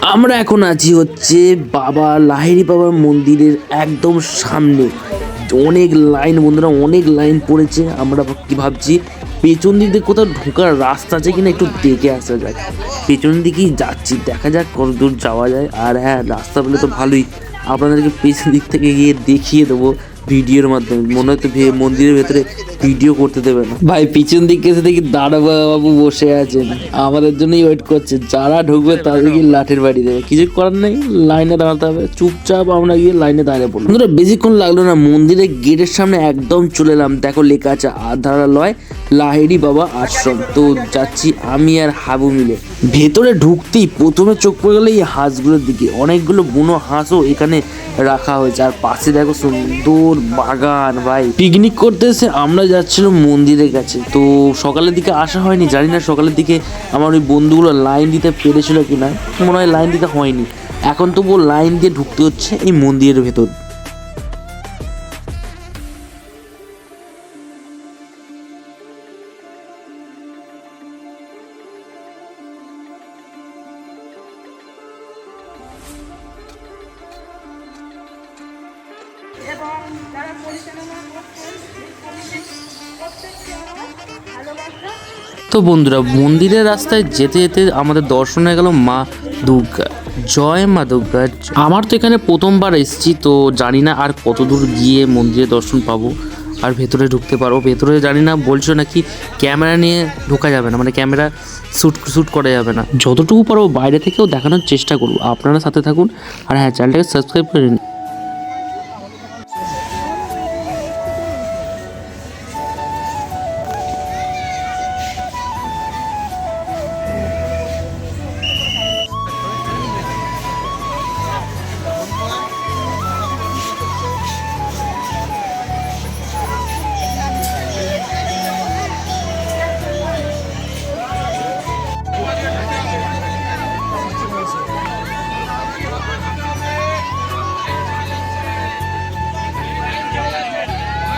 আমরা এখন আছি হচ্ছে বাবা লাহিড়ি বাবার মন্দিরের একদম সামনে। অনেক লাইন বন্ধুরা, অনেক লাইন পড়েছে। আমরা কি ভাবছি, পেছন দিক দিয়ে কোথাও ঢোকার রাস্তা আছে কিনা একটু দেখে আসা যাক। পেছন দিকেই যাচ্ছি, দেখা যাক কত দূর যাওয়া যায়। আর হ্যাঁ রাস্তা বলে তো ভালোই। আপনাদেরকে পেছন দিক থেকে গিয়ে দেখিয়ে দেবো ভিডিওর মাধ্যমে। মনে হয়তো ভে- মন্দিরের ভেতরে ভিডিও করতে দেবে না। ভাই, পিছন দিকে এসে দেখি দাদা বাবু বসে আছেন। আমাদের জন্যই ওয়েট করছে। যারা ঢুকবে তাদেরকে লাঠির বাড়ি দেবে। কিছু করার নেই লাইনে দাঁড়াতে হবে। চুপচাপ আমরা গিয়ে লাইনে দাঁড়িয়ে পড়লাম। বন্ধুরা, বেশিক্ষণ লাগল না। মন্দিরের গেটের সামনে একদম চলে এলাম। দেখো, লেখা আছে, আধারালয়, লাহেরি বাবা আশ্রম। তো যাচ্ছি আমি আর হাবু মিলে। ভেতরে ঢুকতেই প্রথমে চোখ পড়ে গেলো এই হাঁসগুলোর দিকে। অনেকগুলো বুনো হাঁসও এখানে রাখা হয়েছে। আর পাশে দেখো সুন্দর বাগান, ভাই। পিকনিক করতে এসে আমরা যাচ্ছিলাম মন্দিরের কাছে। তো সকালের দিকে আসা হয়নি, জানি না সকালের দিকে আমার ওই বন্ধুগুলো লাইন দিতে পেরেছিল কিনা। মনে হয় লাইন দিতে হয়নি। এখন তবুও লাইন দিয়ে ঢুকতে হচ্ছে এই মন্দিরের ভেতর। এবং পরিচালনা তো বন্ধুরা, মন্দিরের রাস্তায় যেতে যেতে আমাদের দর্শন হয়ে গেল মা দুর্গা। জয় মা দুর্গা। আমার তো এখানে প্রথমবার এসেছি, তো জানি না আর কত দূর গিয়ে মন্দিরে দর্শন পাবো। আর ভেতরে ঢুকতে পারব। ভেতরে জানি না বলছো নাকি ক্যামেরা নিয়ে ঢোকা যাবে না মানে ক্যামেরা শ্যুট শ্যুট করা যাবে না। যতটুকু পারব বাইরে থেকেও দেখানোর চেষ্টা করব। আপনারা সাথে থাকুন। আর হ্যাঁ চ্যানেলটাকে সাবস্ক্রাইব করে নিন।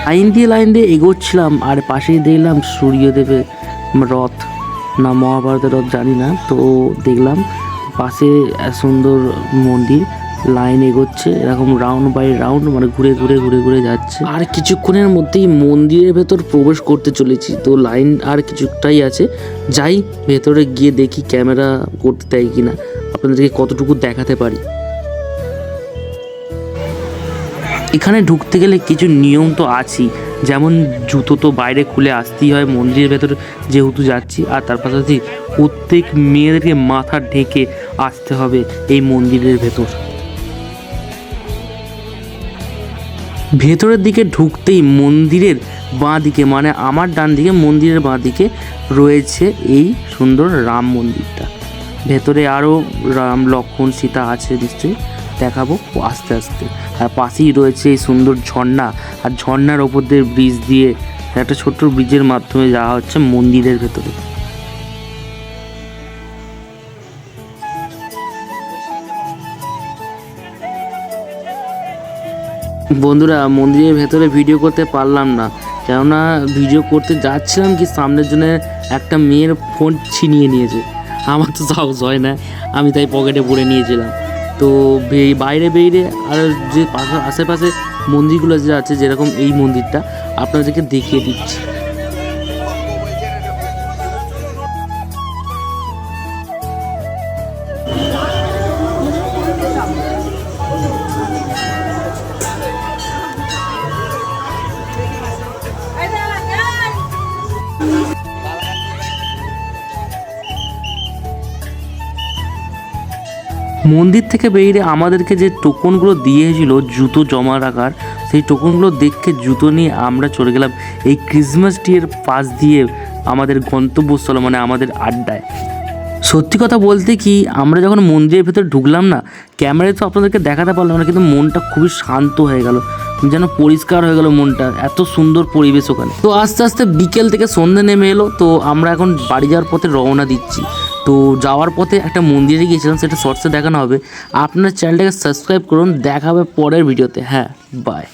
লাইন দিয়ে লাইন দিয়ে এগোচ্ছিলাম আর পাশেই দেখলাম সূর্যদেবের রথ। না, মহাভারতের রথ, জানি না। তো দেখলাম পাশে সুন্দর মন্দির, লাইন এগোচ্ছে, এরকম রাউন্ড বাই রাউন্ড মানে ঘুরে ঘুরে ঘুরে ঘুরে যাচ্ছে। আর কিছুক্ষণের মধ্যেই মন্দিরের ভেতর প্রবেশ করতে চলেছি। তো লাইন আর কিছুটাই আছে। যাই, ভেতরে গিয়ে দেখি ক্যামেরা করতে দেয় কিনা। আপনাদেরকে কতটুকু দেখাতে পারি? এখানে ঢুকতে গেলে কিছু নিয়ম তো আছেই। যেমন জুতো তো বাইরে খুলে আসতেই হয়, মন্দিরের ভেতর যেহেতু যাচ্ছি, আর তার পাশাপাশি প্রত্যেক মেয়েদেরকে মাথা ঢেকে আসতে হবে এই মন্দিরের ভেতর। ভেতরের দিকে ঢুকতেই মন্দিরের বাঁ দিকে মানে আমার ডান দিকে, মন্দিরের বাঁ দিকে রয়েছে এই সুন্দর রাম মন্দিরটা। ভেতরে আরও রাম, লক্ষ্মণ, সীতা আছে নিশ্চয়ই। দেখাবো আস্তে আস্তে। আর পাশেই রয়েছে এই সুন্দর ঝর্ণা। আর ঝর্ণার ওপর দিয়ে ব্রিজ দিয়ে একটা ছোট্ট ব্রিজের মাধ্যমে যাওয়া হচ্ছে মন্দিরের ভেতরে। বন্ধুরা, মন্দিরের ভেতরে ভিডিও করতে পারলাম না। কেননা ভিডিও করতে যাচ্ছিলাম কি সামনের জন্য একটা মেয়ের ফোন ছিনিয়ে নিয়েছে। আমার তো সাহস হয় না, আমি তাই পকেটে পরে নিয়েছিলাম। তো বাইরে বেরিয়ে আর যে পাশে আশেপাশে মন্দিরগুলো যে আছে, যেরকম এই মন্দিরটা, আপনাদেরকে দেখিয়ে দিচ্ছি। মন্দির থেকে বেরিয়ে আমাদেরকে যে টোকনগুলো দিয়েছিল জুতো জমা রাখার, সেই টোকনগুলো দেখে জুতো নিয়ে আমরা চলে গেলাম এই ক্রিসমাস ট্রির পাশ দিয়ে আমাদের গন্তব্যস্থলে মানে আমাদের আড্ডায়। সত্যি কথা বলতে কি, আমরা যখন মন্দিরের ভেতরে ঢুকলাম না, ক্যামেরায় তো আপনাদেরকে দেখাতে পারলাম না, কিন্তু মনটা খুবই শান্ত হয়ে গেল, যেন পরিষ্কার হয়ে গেল মনটা, এত সুন্দর পরিবেশ ওখানে। তো আস্তে আস্তে বিকেল থেকে সন্ধে নেমে এলো, তো আমরা এখন বাড়ি যাওয়ার পথে রওনা দিচ্ছি। তো যাওয়ার পথে একটা মন্দিরে গিয়েছিলাম, সেটা শর্টসে দেখানো হবে। আপনার চ্যানেলটাকে সাবস্ক্রাইব করুন দেখা হবে পরের ভিডিওতে। হ্যাঁ বাই